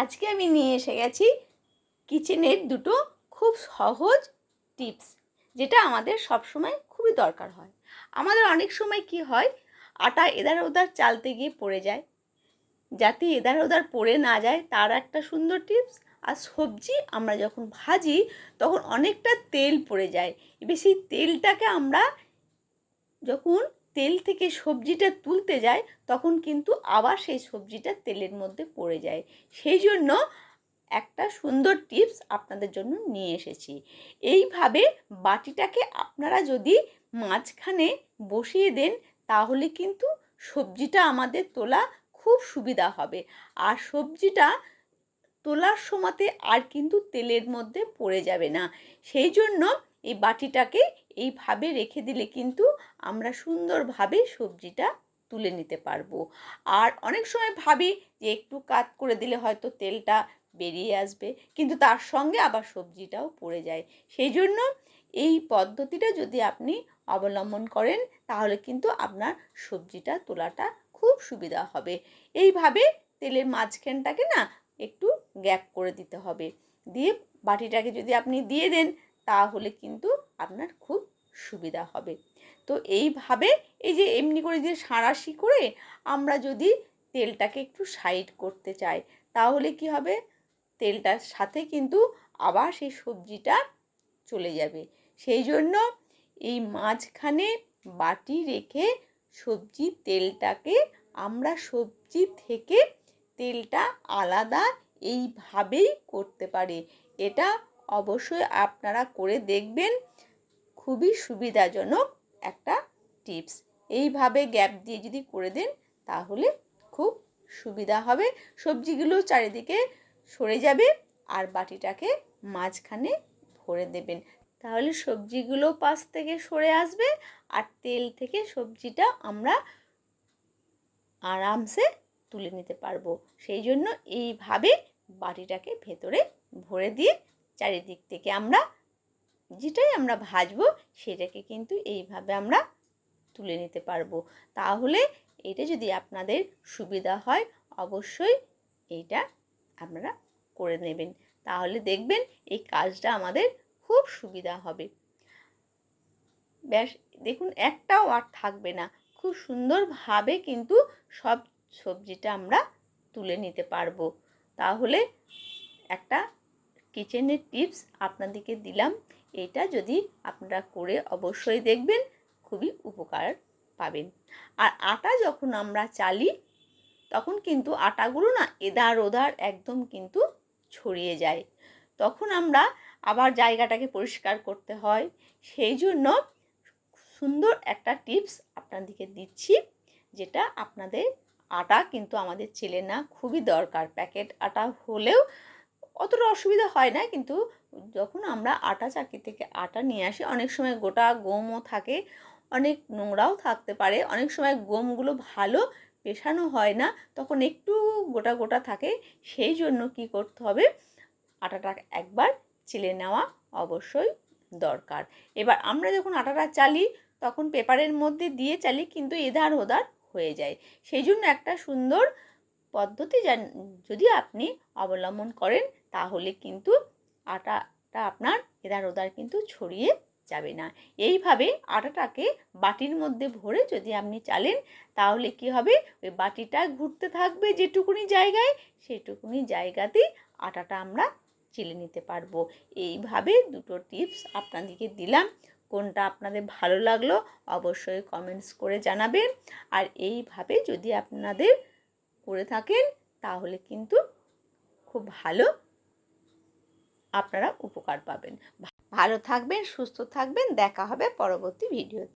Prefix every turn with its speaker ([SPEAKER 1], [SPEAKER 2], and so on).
[SPEAKER 1] আজকে আমি নিয়ে এসে গেছি কিচেনের দুটো খুব সহজ টিপস, যেটা আমাদের সবসময় খুবই দরকার হয়। আমাদের অনেক সময় কি হয়, আটা এদার ওদার চালতে গিয়ে পড়ে যায়। যাতে এদার ওদার পড়ে না যায়, তার একটা সুন্দর টিপস, আর সবজি আমরা যখন ভাজি, তখন অনেকটা তেল পড়ে যায়। এবার সেই তেলটাকে আমরা যখন তেল থেকে সবজিটা তুলতে যায়, তখন কিন্তু আবার সেই সবজিটা তেলের মধ্যে পড়ে যায়। সেই জন্য একটা সুন্দর টিপস আপনাদের জন্য নিয়ে এসেছি। এইভাবে বাটিটাকে আপনারা যদি মাঝখানে বসিয়ে দেন, তাহলে কিন্তু সবজিটা আমাদের তোলা খুব সুবিধা হবে। আর সবজিটা তোলার সময়তে আর কিন্তু তেলের মধ্যে পড়ে যাবে না। সেই জন্য এই বাটিটাকে এইভাবে রেখে দিলে কিন্তু আমরা সুন্দরভাবে সবজিটা তুলে নিতে পারব। আর অনেক সময় ভাবি যে একটু কাত করে দিলে হয়তো তেলটা বেরিয়ে আসবে, কিন্তু তার সঙ্গে আবার সবজিটাও পড়ে যায়। সেই জন্য এই পদ্ধতিটা যদি আপনি অবলম্বন করেন, তাহলে কিন্তু আপনার সবজিটা তোলাটা খুব সুবিধা হবে। এইভাবে তেলের মাঝখানটাকে না একটু গ্যাপ করে দিতে হবে। দিয়ে বাটিটাকে যদি আপনি দিয়ে দেন তাহলে কিন্তু আপনার খুব সুবিধা হবে। তো এইভাবে এই যে এমনি করে যে সাঁড়াশি করে আমরা যদি তেলটাকে একটু সাইড করতে চাই, তাহলে কি হবে? তেলটার সাথে কিন্তু আবার সেই সবজিটা চলে যাবে। সেই জন্য এই মাঝখানে বাটি রেখে সবজি তেলটাকে আমরা সবজি থেকে তেলটা আলাদা এইভাবেই করতে পারি। এটা অবশ্যই আপনারা করে দেখবেন। খুবই সুবিধাজনক একটা টিপস। এইভাবে গ্যাপ দিয়ে যদি করে দেন, তাহলে খুব সুবিধা হবে। সবজিগুলো চারিদিকে সরে যাবে আর বাটিটাকে মাঝখানে ভরে দেবেন। তাহলে সবজিগুলো পাশ থেকে সরে আসবে আর তেল থেকে সবজিটা আমরা আরামসে তুলে নিতে পারব। সেই জন্য এইভাবে বাটিটাকে ভেতরে ভরে দিয়ে চারিদিক থেকে আমরা যেটাই আমরা ভাজবো সেটাকে কিন্তু এইভাবে আমরা তুলে নিতে পারব। তাহলে এটা যদি আপনাদের সুবিধা হয়, অবশ্যই এইটা আপনারা করে নেবেন। তাহলে দেখবেন এই কাজটা আমাদের খুব সুবিধা হবে। ব্যাস, দেখুন একটাও আর থাকবে না। খুব সুন্দরভাবে কিন্তু সব সবজিটা আমরা তুলে নিতে পারব। তাহলে একটা কিচেনের টিপস আপনাদেরকে দিলাম। এটা যদি আপনারা করে অবশ্যই দেখবেন, খুবই উপকার পাবেন। আর আটা যখন আমরা চালি, তখন কিন্তু আটাগুলো না এদার ওদার একদম কিন্তু ছড়িয়ে যায়। তখন আমরা আবার জায়গাটাকে পরিষ্কার করতে হয়। সেই জন্য সুন্দর একটা টিপস আপনাদেরকে দিচ্ছি, যেটা আপনাদের আটা কিন্তু আমাদের ছেলে না, খুবই দরকার। প্যাকেট আটা হলেও অতটা অসুবিধা হয় না। কিন্তু যখন আমরা আটা চাকি থেকে আটা নিয়ে আসি, অনেক সময় গোটা গমও থাকে, অনেক নোংরাও থাকতে পারে, অনেক সময় গমগুলো ভালো পেশানো হয় না, তখন একটু গোটা গোটা থাকে, সেই জন্য কি করতে হবে, আটাটা একবার চেলে নেওয়া অবশ্যই দরকার। এবার আমরা যখন আটাটা চালি, তখন পেপারের মধ্যে দিয়ে চালি, কিন্তু এধার ওধার হয়ে যায়। সেই জন্য একটা সুন্দর পদ্ধতি যদি আপনি অবলম্বন করেন তাহলে কিন্তু আটাটা আপনার এদার ওদার কিন্তু ছড়িয়ে যাবে না। এইভাবে আটাটাকে বাটির মধ্যে ভরে যদি আপনি চালেন, তাহলে কি হবে? ওই বাটিটা ঘুরতে থাকবে যেটুকুনি জায়গায়, সেটুকুনি জায়গাতেই আটাটা আমরা চেলে নিতে পারব। এইভাবে দুটো টিপস আপনাদেরকে দিলাম। কোনটা আপনাদের ভালো লাগল অবশ্যই কমেন্টস করে জানাবেন। আর এইভাবে যদি আপনাদের করে থাকেন, তাহলে কিন্তু খুব ভালো আপনারা উপকার পাবেন। ভালো থাকবেন সুস্থ থাকবেন দেখা হবে পরবর্তী ভিডিওতে।